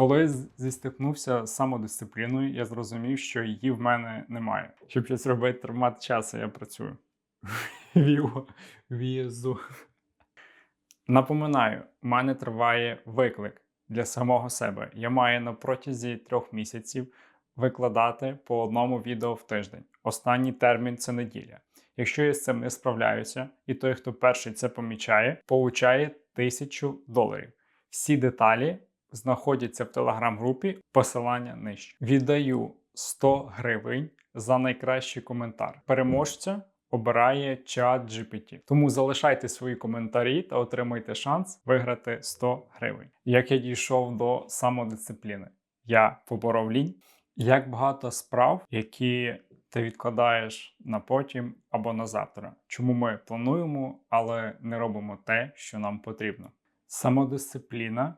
Коли зістикнувся з самодисципліною, я зрозумів, що її в мене немає. Щоб щось робити, тримати часу, я працюю. Віо. Напоминаю, у мене триває виклик для самого себе. Я маю на протязі трьох місяців викладати по одному відео в тиждень. Останній термін це неділя. Якщо я з цим не справляюся, і той, хто перший це помічає, получає тисячу доларів. Всі деталі знаходяться в телеграм-групі, посилання нижче. Віддаю 100 гривень за найкращий коментар. Переможця обирає чат GPT. Тому залишайте свої коментарі та отримайте шанс виграти 100 гривень. Як я дійшов до самодисципліни? Я поборов лінь. Як багато справ, які ти відкладаєш на потім або на завтра. Чому ми плануємо, але не робимо те, що нам потрібно? Самодисципліна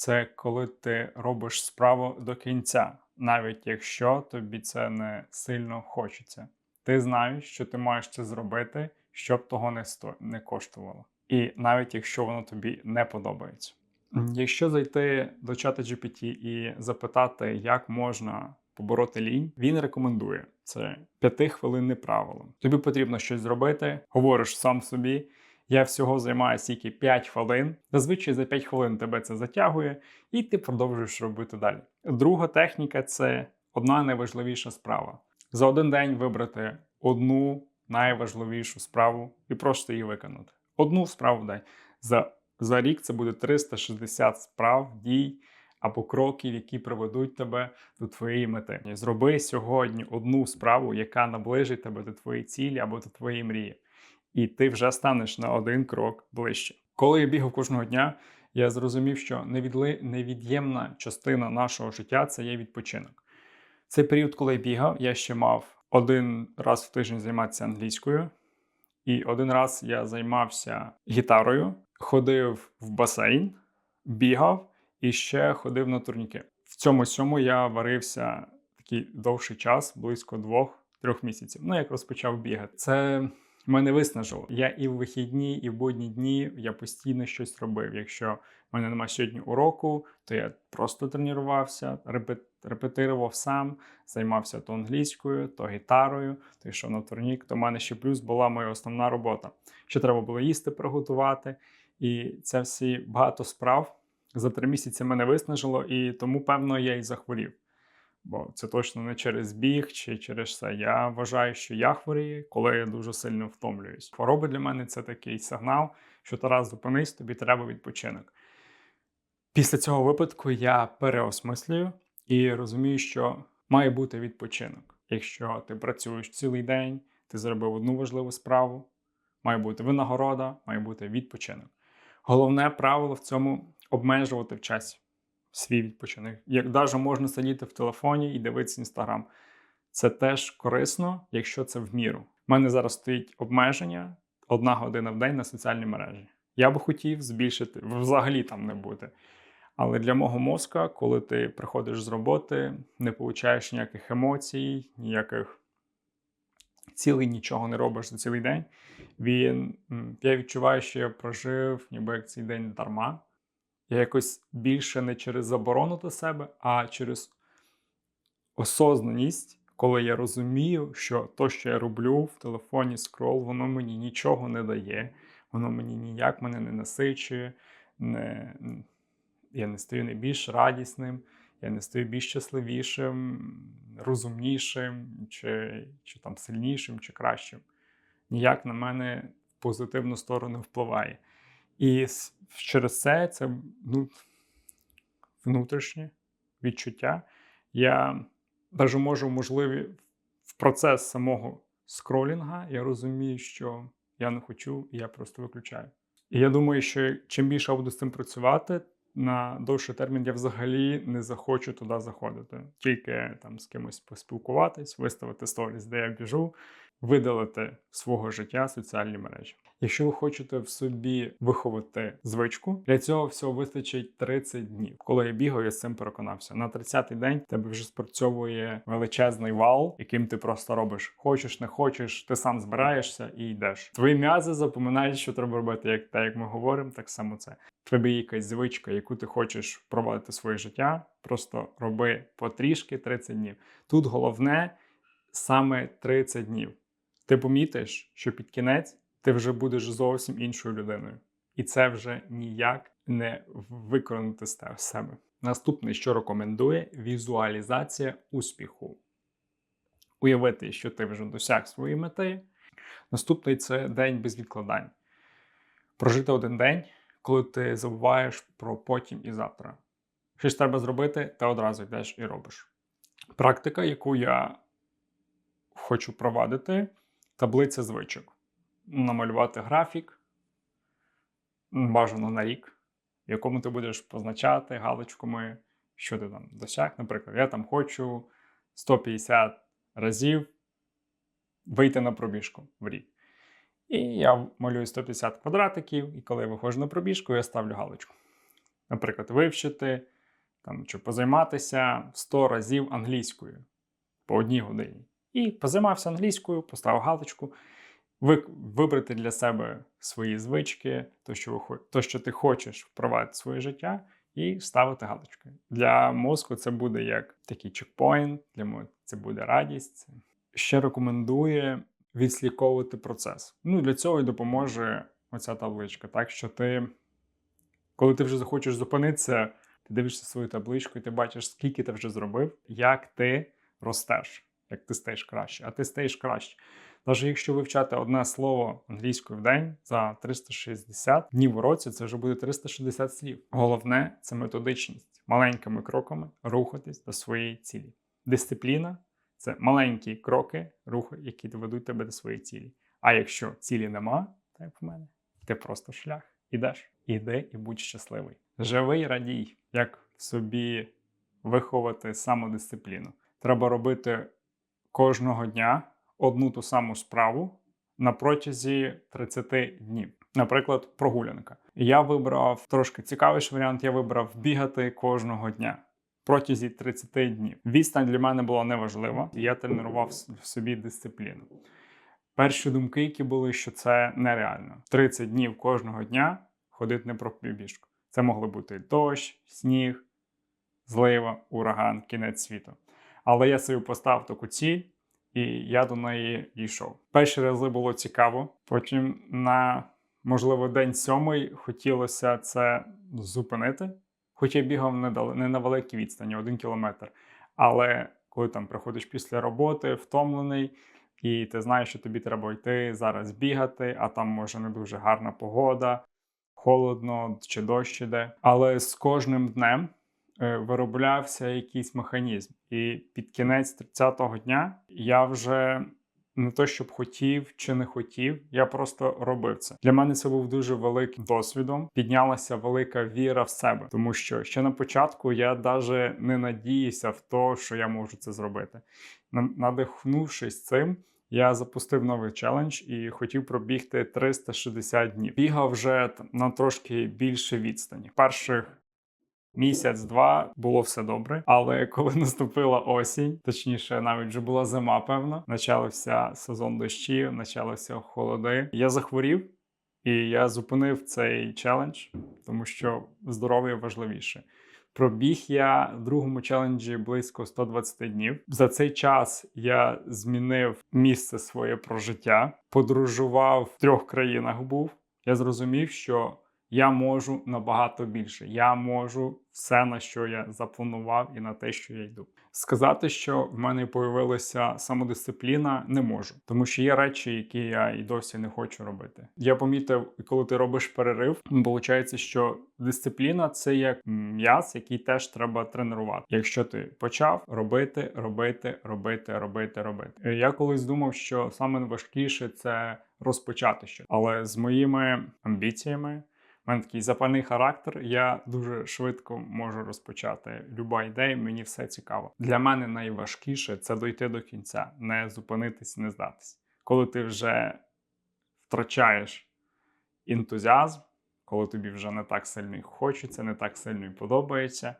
це коли ти робиш справу до кінця, навіть якщо тобі це не сильно хочеться. Ти знаєш, що ти маєш це зробити, щоб того не сто... не коштувало. І навіть якщо воно тобі не подобається. Якщо зайти до чата GPT і запитати, як можна побороти лінь, він рекомендує це п'ятихвилинне правило. Тобі потрібно щось зробити, говориш сам собі. Я всього займаюся тільки 5 хвилин. Зазвичай за 5 хвилин тебе це затягує, і ти продовжуєш робити далі. Друга техніка це одна найважливіша справа. За один день вибрати одну найважливішу справу і просто її виконати. Одну справу в день. За, за рік це буде 360 справ, дій або кроків, які приведуть тебе до твоєї мети. Зроби сьогодні одну справу, яка наближить тебе до твоєї цілі або до твоєї мрії і ти вже станеш на один крок ближче. Коли я бігав кожного дня, я зрозумів, що невід'ємна частина нашого життя це є відпочинок. Цей період, коли я бігав, я ще мав один раз в тиждень займатися англійською, і один раз я займався гітарою, ходив в басейн, бігав і ще ходив на турніки. В цьому сьому я варився такий довший час, близько двох-трьох місяців. Ну, як розпочав бігати. Це мене виснажило. Я і в вихідні, і в будні дні я постійно щось робив. Якщо в мене немає сьогодні уроку, то я просто тренувався, репет, репетирував сам, займався то англійською, то гітарою, то йшов на турнік. То в мене ще плюс була моя основна робота. Ще треба було їсти приготувати. І це всі багато справ за три місяці мене виснажило, і тому, певно, я і захворів. Бо це точно не через біг чи через це. Я вважаю, що я хворію, коли я дуже сильно втомлююсь. Хвороби для мене це такий сигнал, що Тарас, зупинись, тобі треба відпочинок. Після цього випадку я переосмислюю і розумію, що має бути відпочинок. Якщо ти працюєш цілий день, ти зробив одну важливу справу, має бути винагорода, має бути відпочинок. Головне правило в цьому обмежувати в часі свій відпочинок. Як навіть можна сидіти в телефоні і дивитися інстаграм. Це теж корисно, якщо це в міру. У мене зараз стоїть обмеження одна година в день на соціальні мережі. Я би хотів збільшити, взагалі там не бути. Але для мого мозка, коли ти приходиш з роботи, не получаєш ніяких емоцій, ніяких цілий нічого не робиш за цілий день. Він я відчуваю, що я прожив ніби як цей день дарма. Я якось більше не через заборону до себе, а через осознаність, коли я розумію, що то, що я роблю в телефоні скрол, воно мені нічого не дає, воно мені ніяк мене не насичує, не, я не стаю не більш радісним, я не стаю більш щасливішим, розумнішим, чи, чи там сильнішим, чи кращим. Ніяк на мене в позитивну сторону впливає. І через це це ну, внутрішнє відчуття. Я навіть можу, можливо, в процес самого скролінга я розумію, що я не хочу, і я просто виключаю. І я думаю, що чим більше я буду з цим працювати, на довший термін я взагалі не захочу туди заходити. Тільки там з кимось поспілкуватись, виставити сторіс, де я біжу, видалити свого життя соціальні мережі. Якщо ви хочете в собі виховати звичку, для цього всього вистачить 30 днів. Коли я бігаю, я з цим переконався. На 30-й день тебе вже спрацьовує величезний вал, яким ти просто робиш. Хочеш, не хочеш, ти сам збираєшся і йдеш. Твої м'язи запоминають, що треба робити, як так як ми говоримо, так само це. Є якась звичка, яку ти хочеш впровадити своє життя. Просто роби потрішки 30 днів. Тут головне саме 30 днів. Ти помітиш, що під кінець ти вже будеш зовсім іншою людиною. І це вже ніяк не виконати з себе. Наступне, що рекомендує, візуалізація успіху. Уявити, що ти вже досяг своєї мети. Наступний це день без відкладань. Прожити один день, коли ти забуваєш про потім і завтра. Що ж треба зробити, ти одразу йдеш і робиш. Практика, яку я хочу провадити, таблиця звичок. Намалювати графік, бажано на рік, в якому ти будеш позначати галочками, що ти там досяг. Наприклад, я там хочу 150 разів вийти на пробіжку в рік. І я малюю 150 квадратиків, і коли я виходжу на пробіжку, я ставлю галочку. Наприклад, вивчити там, чи позайматися 100 разів англійською по одній годині. І позаймався англійською, поставив галочку, ви, вибрати для себе свої звички, то що, ви, то, що ти хочеш впровадити своє життя, і ставити галочки. Для мозку це буде як такий чекпоінт, для мо- це буде радість. Ще рекомендує відслідковувати процес. Ну, для цього і допоможе оця табличка. Так що ти, коли ти вже захочеш зупинитися, ти дивишся свою табличку і ти бачиш, скільки ти вже зробив, як ти ростеш, як ти стаєш краще, а ти стаєш краще. Навіть якщо вивчати одне слово англійською в день за 360 днів у році, це вже буде 360 слів. Головне це методичність, маленькими кроками рухатись до своєї цілі. Дисципліна це маленькі кроки, рухи, які доведуть тебе до своєї цілі. А якщо цілі нема, так як в мене, ти просто шлях. Ідеш, іди і будь щасливий. Живи й радій, як собі виховати самодисципліну. Треба робити кожного дня одну ту саму справу на протязі 30 днів. Наприклад, прогулянка. Я вибрав трошки цікавіший варіант. Я вибрав бігати кожного дня протязі 30 днів. Відстань для мене була неважлива, я тренував в собі дисципліну. Перші думки, які були, що це нереально. 30 днів кожного дня ходити не про півбіжку. Це могли бути дощ, сніг, злива, ураган, кінець світу. Але я собі поставив таку ціль, і я до неї йшов. Перші рази було цікаво. Потім на можливо день сьомий хотілося це зупинити. Хоча я бігав не на великій відстані, один кілометр. Але коли там приходиш після роботи, втомлений, і ти знаєш, що тобі треба йти зараз бігати, а там може не дуже гарна погода, холодно чи дощ іде. Але з кожним днем вироблявся якийсь механізм. І під кінець 30-го дня я вже не то, щоб хотів чи не хотів, я просто робив це. Для мене це був дуже великим досвідом. Піднялася велика віра в себе, тому що ще на початку я навіть не надіявся в те, що я можу це зробити. Надихнувшись цим. Я запустив новий челендж і хотів пробігти 360 днів. Бігав вже на трошки більше відстані. Перших Місяць-два було все добре, але коли наступила осінь, точніше, навіть вже була зима, певно, почався сезон дощів, почалися холоди. Я захворів і я зупинив цей челендж, тому що здоров'я важливіше. Пробіг я в другому челенджі близько 120 днів. За цей час я змінив місце своє прожиття, подорожував в трьох країнах. Був я зрозумів, що я можу набагато більше. Я можу все, на що я запланував, і на те, що я йду. Сказати, що в мене появилася самодисципліна, не можу, тому що є речі, які я і досі не хочу робити. Я помітив, коли ти робиш перерив, виходить, що дисципліна це як м'яз, який теж треба тренувати. Якщо ти почав робити, робити, робити, робити, робити. Я колись думав, що саме важкіше це розпочати щось, але з моїми амбіціями. Мене такий запальний характер, я дуже швидко можу розпочати люба ідея, мені все цікаво. Для мене найважкіше це дойти до кінця, не зупинитись, не здатись. коли ти вже втрачаєш ентузіазм, коли тобі вже не так сильно і хочеться, не так сильно і подобається,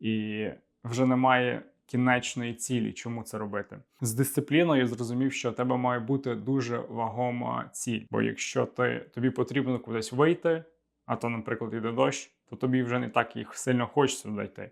і вже немає кінечної цілі, чому це робити. З дисципліною зрозумів, що у тебе має бути дуже вагома ціль. Бо якщо ти, тобі потрібно кудись вийти, а то, наприклад, йде дощ, то тобі вже не так їх сильно хочеться туди йти.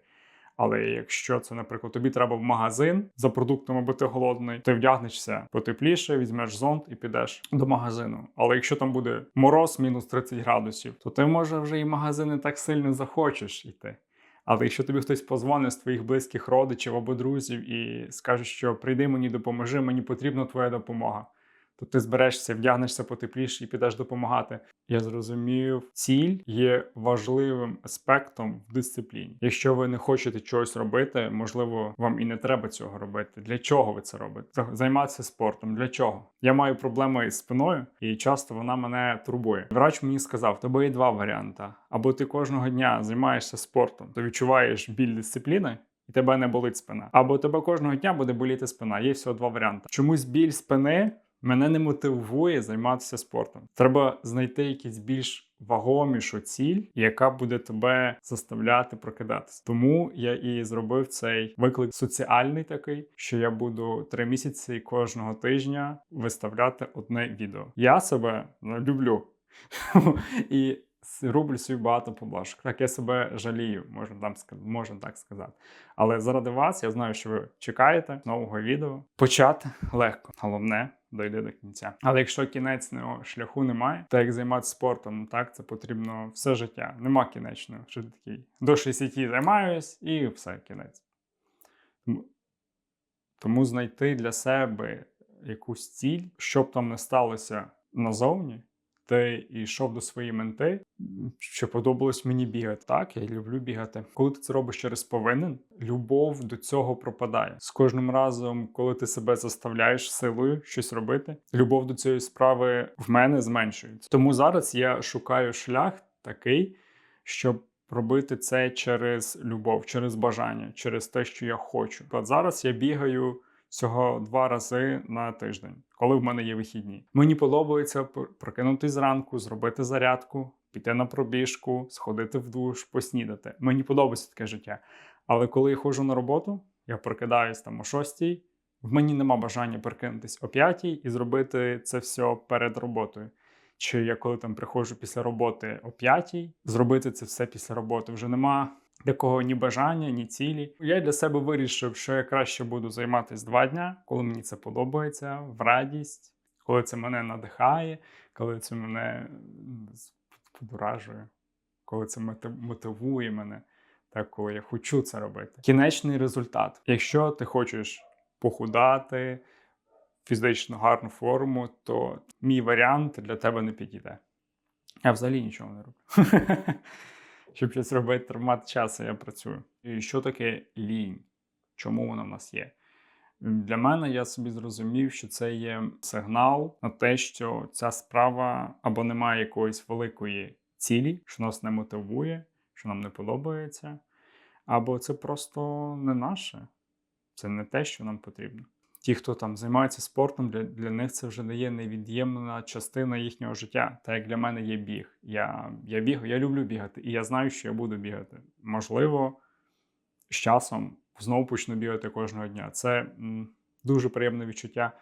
Але якщо це, наприклад, тобі треба в магазин за продуктами, бо ти голодний, ти вдягнешся потепліше, візьмеш зонт і підеш до магазину. Але якщо там буде мороз мінус 30 градусів, то ти може вже і в магазин не так сильно захочеш йти. Але якщо тобі хтось позвонить з твоїх близьких родичів або друзів і скаже, що прийди мені, допоможи, мені потрібна твоя допомога, то ти зберешся, вдягнешся потепліше і підеш допомагати. Я зрозумів, ціль є важливим аспектом в дисципліні. Якщо ви не хочете чогось робити, можливо, вам і не треба цього робити. Для чого ви це робите? Займатися спортом. Для чого? Я маю проблеми із спиною, і часто вона мене турбує. Врач мені сказав: тебе є два варіанти: або ти кожного дня займаєшся спортом, то відчуваєш біль дисципліни. І тебе не болить спина. Або тебе кожного дня буде боліти спина. Є всього два варіанти. Чомусь біль спини мене не мотивує займатися спортом. Треба знайти якісь більш вагомішу ціль, яка буде тебе заставляти прокидатися. Тому я і зробив цей виклик соціальний такий, що я буду три місяці кожного тижня виставляти одне відео. Я себе люблю. І роблю собі багато поблажок. Так я себе жалію, можна там можна так сказати. Але заради вас я знаю, що ви чекаєте нового відео. Почати легко, головне дойде до кінця. Але якщо кінечного шляху немає, так як займатися спортом, ну так це потрібно все життя. Нема кінечного. Що ти такий до 60 займаюсь і все кінець. Тому, тому знайти для себе якусь ціль, щоб там не сталося назовні ти йшов до своєї менти, що подобалось мені бігати. Так, я люблю бігати. Коли ти це робиш через повинен, любов до цього пропадає. З кожним разом, коли ти себе заставляєш силою щось робити, любов до цієї справи в мене зменшується. Тому зараз я шукаю шлях такий, щоб. Робити це через любов, через бажання, через те, що я хочу. От зараз я бігаю всього два рази на тиждень, коли в мене є вихідні. Мені подобається прокинутись зранку, зробити зарядку, піти на пробіжку, сходити в душ, поснідати. Мені подобається таке життя. Але коли я ходжу на роботу, я прокидаюсь там о шостій. В мені нема бажання прокинутись о п'ятій і зробити це все перед роботою. Чи я коли там приходжу після роботи о п'ятій, зробити це все після роботи вже нема такого ні бажання, ні цілі. Я для себе вирішив, що я краще буду займатися два дня, коли мені це подобається, в радість, коли це мене надихає, коли це мене подуражує, коли це мотивує мене, так коли я хочу це робити. Кінечний результат. Якщо ти хочеш похудати фізично гарну форму, то мій варіант для тебе не підійде. Я взагалі нічого не роблю. щоб щось робити, тримати часу, я працюю. І що таке лінь? Чому вона в нас є? Для мене я собі зрозумів, що це є сигнал на те, що ця справа або не має якоїсь великої цілі, що нас не мотивує, що нам не подобається, або це просто не наше, це не те, що нам потрібно ті, хто там займається спортом, для для них це вже не є невід'ємна частина їхнього життя. Так як для мене є біг. Я я бігаю, я люблю бігати, і я знаю, що я буду бігати. Можливо, з часом знову почну бігати кожного дня. Це м, дуже приємне відчуття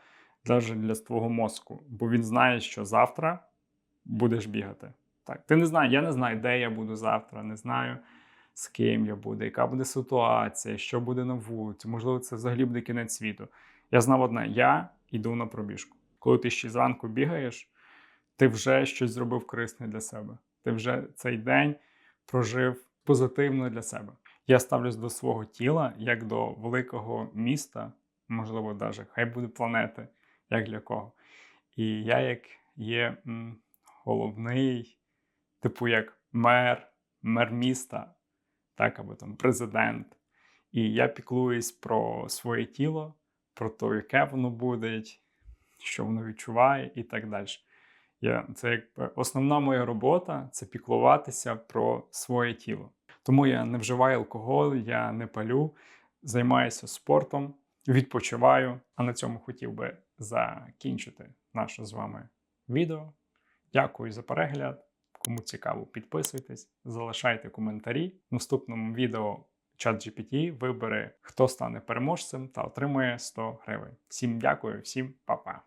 навіть для твого мозку, бо він знає, що завтра будеш бігати. Так, ти не знаєш, я не знаю, де я буду завтра, не знаю. З ким я буду, яка буде ситуація, що буде на вулиці, можливо, це взагалі буде кінець світу. Я знав одне: я йду на пробіжку. Коли ти ще зранку бігаєш, ти вже щось зробив корисне для себе. Ти вже цей день прожив позитивно для себе. Я ставлюсь до свого тіла як до великого міста, можливо, навіть хай буде планети, як для кого. І я, як є головний, типу як мер, мер міста, так або там президент. І я піклуюсь про своє тіло про те, яке воно буде, що воно відчуває, і так далі. Я, Це як основна моя робота це піклуватися про своє тіло. Тому я не вживаю алкоголь, я не палю, займаюся спортом, відпочиваю, а на цьому хотів би закінчити наше з вами відео. Дякую за перегляд. Кому цікаво, підписуйтесь, залишайте коментарі. В наступному відео ChatGPT вибере, хто стане переможцем та отримує 100 гривень. Всім дякую, всім па-па.